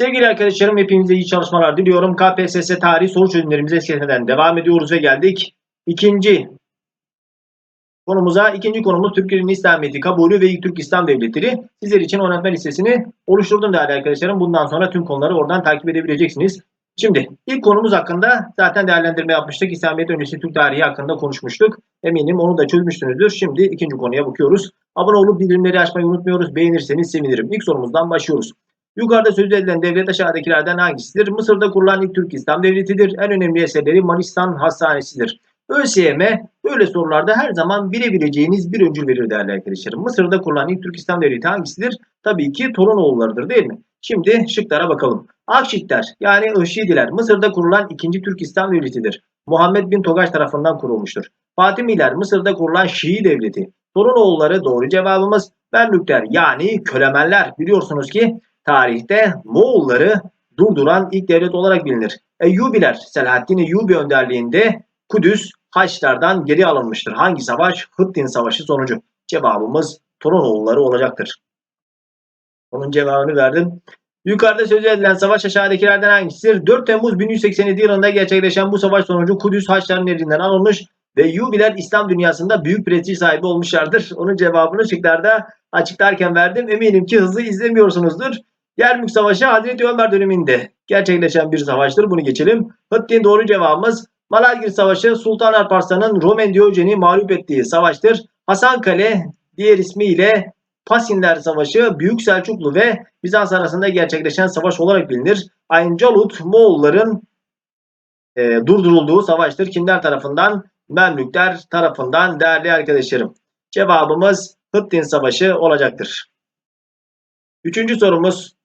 Sevgili arkadaşlarım hepinize iyi çalışmalar diliyorum. KPSS tarihi soru çözümlerimize seriden devam ediyoruz ve geldik ikinci konumuza. İkinci konumuz Türkiye'nin İslamiyet'i kabulü ve ilk Türk İslam devletleri. Sizler için oynatma listesini oluşturdum değerli arkadaşlarım. Bundan sonra tüm konuları oradan takip edebileceksiniz. Şimdi ilk konumuz hakkında zaten değerlendirme yapmıştık. İslamiyet öncesi Türk tarihi hakkında konuşmuştuk. Eminim onu da çözmüşsünüzdür. Şimdi ikinci konuya bakıyoruz. Abone olup bildirimleri açmayı unutmuyoruz. Beğenirseniz sevinirim. İlk sorumuzdan başlıyoruz. Yukarıda söz edilen devlet aşağıdakilerden hangisidir? Mısır'da kurulan ilk Türk İslam devletidir. En önemli eserleri Manistan Hastanesi'dir. ÖSYM böyle sorularda her zaman bilebileceğiniz bir öncül verir değerli arkadaşlarım. Mısır'da kurulan ilk Türk İslam devleti hangisidir? Tabii ki Torunoğullarıdır değil mi? Şimdi şıklara bakalım. Akşitler yani Işidiler Mısır'da kurulan ikinci Türk İslam devletidir. Muhammed bin Togaş tarafından kurulmuştur. Fatimiler Mısır'da kurulan Şii devleti. Torunoğulları doğru cevabımız. Memlükler yani Kölemenler biliyorsunuz ki tarihte Moğolları durduran ilk devlet olarak bilinir. Eyyubiler Selahaddin Eyyubi önderliğinde Kudüs Haçlardan geri alınmıştır. Hangi savaş? Hıttin Savaşı sonucu. Cevabımız Torunoğulları olacaktır. Onun cevabını verdim. Yukarıda söz edilen savaş aşağıdakilerden hangisidir? 4 Temmuz 1187 yılında gerçekleşen bu savaş sonucu Kudüs Haçların elinden alınmış ve Yubiler İslam dünyasında büyük prestij sahibi olmuşlardır. Onun cevabını şıklarda açıklarken verdim. Eminim ki hızlı izlemiyorsunuzdur. Yermük Savaşı Hazreti Ömer döneminde gerçekleşen bir savaştır. Bunu geçelim. Hıttin doğru cevabımız Malazgirt Savaşı Sultan Alparslan'ın Romen Diyojen'i mağlup ettiği savaştır. Hasankale diğer ismiyle Pasinler Savaşı Büyük Selçuklu ve Bizans arasında gerçekleşen savaş olarak bilinir. Ayncalut Moğolların e, durdurulduğu savaştır. Kimler tarafından? Memlükler tarafından değerli arkadaşlarım. Cevabımız Hıttin Savaşı olacaktır. Üçüncü sorumuz.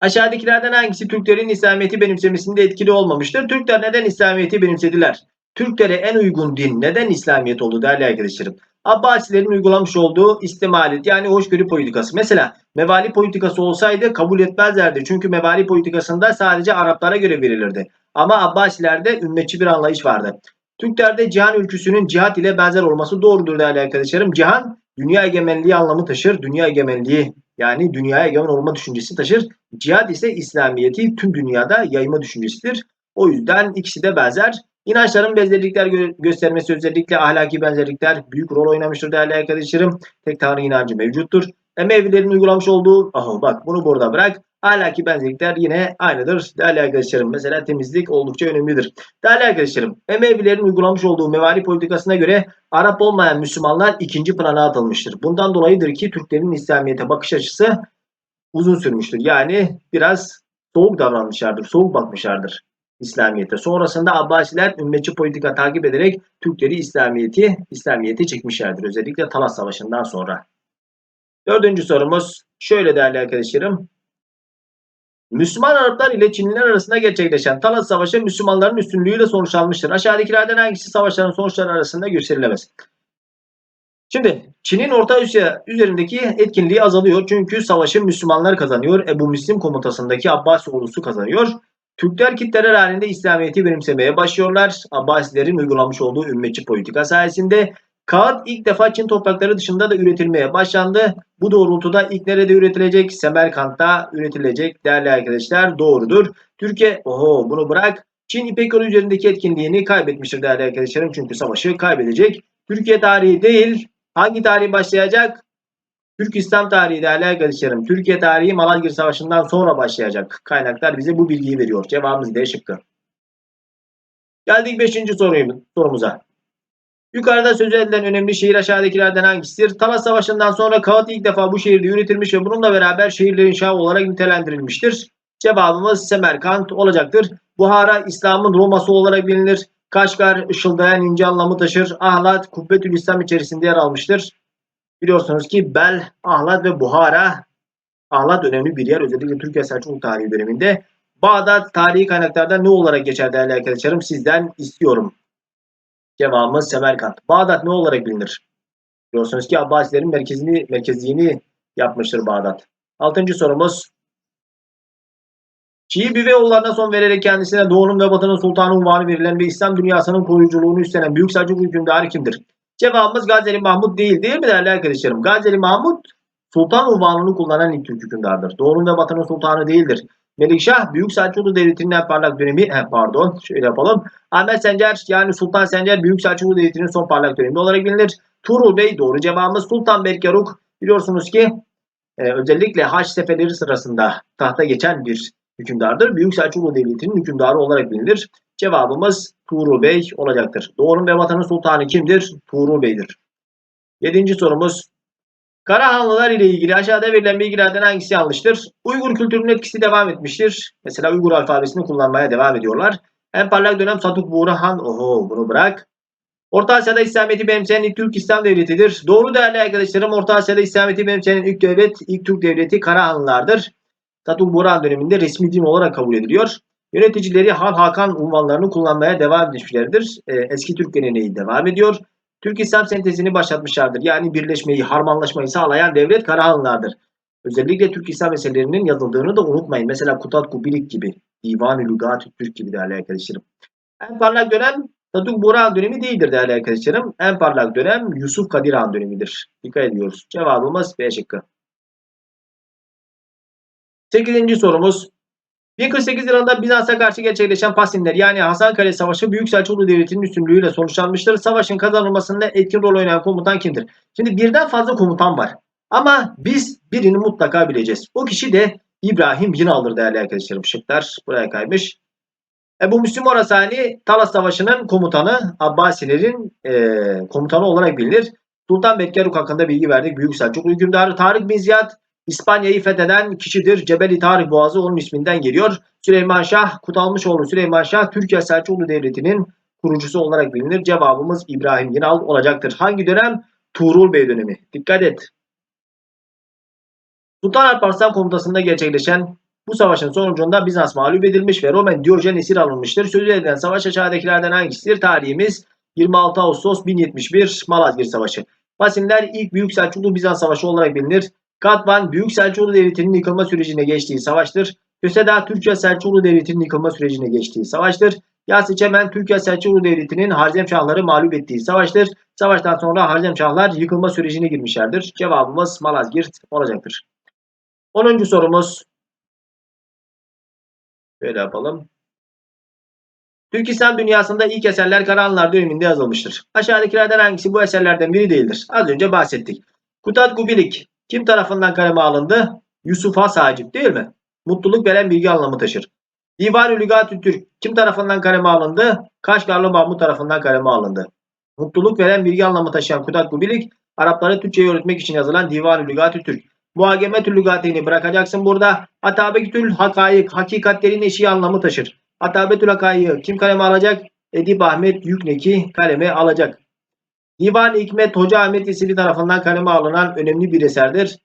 Aşağıdakilerden hangisi Türklerin İslamiyet'i benimsemesinde etkili olmamıştır? Türkler neden İslamiyet'i benimsediler? Türklere en uygun din neden İslamiyet oldu değerli arkadaşlarım? Abbasilerin uygulamış olduğu istimalet yani hoşgörü politikası. Mesela mevali politikası olsaydı kabul etmezlerdi. Çünkü mevali politikasında sadece Araplara göre verilirdi. Ama Abbasilerde ümmetçi bir anlayış vardı. Türklerde cihan ülküsünün cihat ile benzer olması doğrudur değerli arkadaşlarım. Cihan dünya egemenliği anlamı taşır. Dünya egemenliği yani dünyaya egemen olma düşüncesi taşır. Cihad ise İslamiyet'i tüm dünyada yayma düşüncesidir. O yüzden ikisi de benzer. İnançların benzerlikler gö- göstermesi özellikle ahlaki benzerlikler büyük rol oynamıştır değerli arkadaşlarım. Tek tanrı inancı mevcuttur. Emevilerin uygulamış olduğu, aha bak bunu burada bırak. Ahlaki benzerlikler yine aynıdır değerli arkadaşlarım. Mesela temizlik oldukça önemlidir. Değerli arkadaşlarım, Emevilerin uygulamış olduğu mevali politikasına göre Arap olmayan Müslümanlar ikinci plana atılmıştır. Bundan dolayıdır ki Türklerin İslamiyet'e bakış açısı uzun sürmüştür. Yani biraz soğuk davranmışlardır, soğuk bakmışlardır İslamiyet'e. Sonrasında Abbasiler ümmetçi politika takip ederek Türkleri İslamiyet'i İslamiyet'e çekmişlerdir. Özellikle Talas Savaşı'ndan sonra. Dördüncü sorumuz şöyle değerli arkadaşlarım. Müslüman Araplar ile Çinliler arasında gerçekleşen Talas Savaşı Müslümanların üstünlüğüyle sonuçlanmıştır. Aşağıdakilerden hangisi savaşların sonuçları arasında gösterilemez? Şimdi Çin'in Orta Asya üzerindeki etkinliği azalıyor. Çünkü savaşı Müslümanlar kazanıyor. Ebu Müslim komutasındaki Abbas ordusu kazanıyor. Türkler kitleler halinde İslamiyet'i benimsemeye başlıyorlar. Abbasilerin uygulamış olduğu ümmetçi politika sayesinde kağıt ilk defa Çin toprakları dışında da üretilmeye başlandı. Bu doğrultuda ilk nerede üretilecek? Semerkant'ta üretilecek değerli arkadaşlar. Doğrudur. Türkiye, oho bunu bırak. Çin İpek yolu üzerindeki etkinliğini kaybetmiştir değerli arkadaşlarım. Çünkü savaşı kaybedecek. Türkiye tarihi değil. Hangi tarih başlayacak? Türk İslam tarihi değerli arkadaşlarım. Türkiye tarihi Malazgirt Savaşı'ndan sonra başlayacak. Kaynaklar bize bu bilgiyi veriyor. Cevabımız D şıkkı. Geldik 5. sorumuza. Yukarıda söz edilen önemli şehir aşağıdakilerden hangisidir? Talas Savaşı'ndan sonra kağıt ilk defa bu şehirde üretilmiş ve bununla beraber şehirler inşa olarak nitelendirilmiştir. Cevabımız Semerkant olacaktır. Buhara İslam'ın Roma'sı olarak bilinir. Kaşgar ışıldayan ince anlamı taşır. Ahlat Kubbetül İslam içerisinde yer almıştır. Biliyorsunuz ki Bel, Ahlat ve Buhara Ahlat önemli bir yer. Özellikle Türkiye Selçuklu tarihi döneminde. Bağdat tarihi kaynaklarda ne olarak geçer değerli arkadaşlarım? Sizden istiyorum. Cevabımız Semerkant. Bağdat ne olarak bilinir? Biliyorsunuz ki Abbasilerin merkezini, merkezliğini yapmıştır Bağdat. Altıncı sorumuz. Şii Büveoğullarına son vererek kendisine Doğu'nun ve Batı'nın sultanı unvanı verilen ve İslam dünyasının koruyuculuğunu üstlenen Büyük Selçuklu hükümdarı kimdir? Cevabımız Gazeli Mahmut değil değil mi değerli arkadaşlarım? Gazeli Mahmut Sultan unvanını kullanan ilk Türk hükümdardır. Doğu'nun ve Batı'nın sultanı değildir. Melikşah Büyük Selçuklu Devleti'nin en parlak dönemi, he, pardon şöyle yapalım. Ahmet Sencer yani Sultan Sencer Büyük Selçuklu Devleti'nin son parlak dönemi olarak bilinir. Tuğrul Bey doğru cevabımız Sultan Berkaruk biliyorsunuz ki e, özellikle Haç seferleri sırasında tahta geçen bir hükümdardır. Büyük Selçuklu Devleti'nin hükümdarı olarak bilinir. Cevabımız Tuğrul Bey olacaktır. Doğu'nun ve Vatan'ın sultanı kimdir? Tuğrul Bey'dir. Yedinci sorumuz. Karahanlılar ile ilgili aşağıda verilen bilgilerden hangisi yanlıştır? Uygur kültürünün etkisi devam etmiştir. Mesela Uygur alfabesini kullanmaya devam ediyorlar. En parlak dönem Satuk Buğra Han. Oho bunu bırak. Orta Asya'da İslamiyet'i benimseyen ilk Türk İslam devletidir. Doğru değerli arkadaşlarım Orta Asya'da İslamiyet'i benimseyen ilk devlet, ilk Türk devleti Karahanlılardır. Satuk Buğra döneminde resmi din olarak kabul ediliyor. Yöneticileri Han Hakan unvanlarını kullanmaya devam etmişlerdir. Ee, eski Türk geleneği devam ediyor. Türk İslam sentezini başlatmışlardır. Yani birleşmeyi, harmanlaşmayı sağlayan devlet Karahanlılardır. Özellikle Türk İslam eserlerinin yazıldığını da unutmayın. Mesela Kutat Kubilik gibi, Divan-ı Lügat Türk gibi değerli arkadaşlarım. En parlak dönem Satuk Buğra dönemi değildir değerli arkadaşlarım. En parlak dönem Yusuf Kadir Han dönemidir. Dikkat ediyoruz. Cevabımız B şıkkı. 8. sorumuz. 1048 yılında Bizans'a karşı gerçekleşen Pasinler yani Hasankale Savaşı Büyük Selçuklu Devleti'nin üstünlüğüyle sonuçlanmıştır. Savaşın kazanılmasında etkin rol oynayan komutan kimdir? Şimdi birden fazla komutan var. Ama biz birini mutlaka bileceğiz. O kişi de İbrahim Yinal'dır değerli arkadaşlarım. Şıklar buraya kaymış. Ebu Müslim Orasani Talas Savaşı'nın komutanı Abbasilerin e, komutanı olarak bilinir. Sultan Bekkaruk hakkında bilgi verdik. Büyük Selçuklu hükümdarı Tarık bin Ziyad İspanya'yı fetheden kişidir. Cebeli Tarık Boğazı onun isminden geliyor. Süleyman Şah, Kutalmışoğlu Süleyman Şah, Türkiye Selçuklu Devleti'nin kurucusu olarak bilinir. Cevabımız İbrahim Yinal olacaktır. Hangi dönem? Tuğrul Bey dönemi. Dikkat et. Sultan Alparslan komutasında gerçekleşen bu savaşın sonucunda Bizans mağlup edilmiş ve Roman Diyojen esir alınmıştır. Sözü edilen savaş aşağıdakilerden hangisidir? Tarihimiz 26 Ağustos 1071 Malazgirt Savaşı. Pasinler ilk Büyük Selçuklu Bizans Savaşı olarak bilinir. Katvan Büyük Selçuklu Devleti'nin yıkılma sürecine geçtiği savaştır. Köseda Türkiye Selçuklu Devleti'nin yıkılma sürecine geçtiği savaştır. Yaseçemen Türkiye Selçuklu Devleti'nin Harzemşahları mağlup ettiği savaştır. Savaştan sonra Harzemşahlar yıkılma sürecine girmişlerdir. Cevabımız Malazgirt olacaktır. 10. sorumuz. Şöyle yapalım. Türk İslam dünyasında ilk eserler Karahanlılar döneminde yazılmıştır. Aşağıdakilerden hangisi bu eserlerden biri değildir? Az önce bahsettik. Kutat Gubilik kim tarafından kaleme alındı? Yusuf Has Hacip değil mi? Mutluluk veren bilgi anlamı taşır. Divan-ı Lügat-ı Türk kim tarafından kaleme alındı? Kaşgarlı Mahmut tarafından kaleme alındı. Mutluluk veren bilgi anlamı taşıyan Kutat Gubilik, Arapları Türkçe'yi öğretmek için yazılan Divan-ı Lügat-ı Türk. Muhagemetül Lügateyni bırakacaksın burada. Atabekül Hakayık, hakikatlerin eşiği anlamı taşır. Atabetül Hakayık kim kaleme alacak? Edip Ahmet Yükneki kaleme alacak. Divan Hikmet Hoca Ahmet Yesevi tarafından kaleme alınan önemli bir eserdir.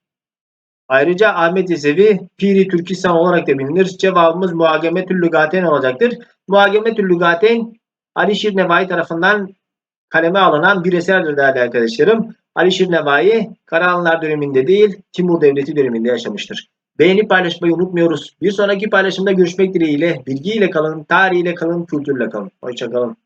Ayrıca Ahmet Yesevi Piri Türkistan olarak da bilinir. Cevabımız Muhagemetül Lügateyn olacaktır. Muhagemetül Lügateyn Ali Şir Nevai tarafından kaleme alınan bir eserdir değerli arkadaşlarım. Ali Şir Nevai Karahanlılar döneminde değil Timur Devleti döneminde yaşamıştır. Beğenip paylaşmayı unutmuyoruz. Bir sonraki paylaşımda görüşmek dileğiyle. Bilgiyle kalın, tarihiyle kalın, kültürle kalın. Hoşçakalın.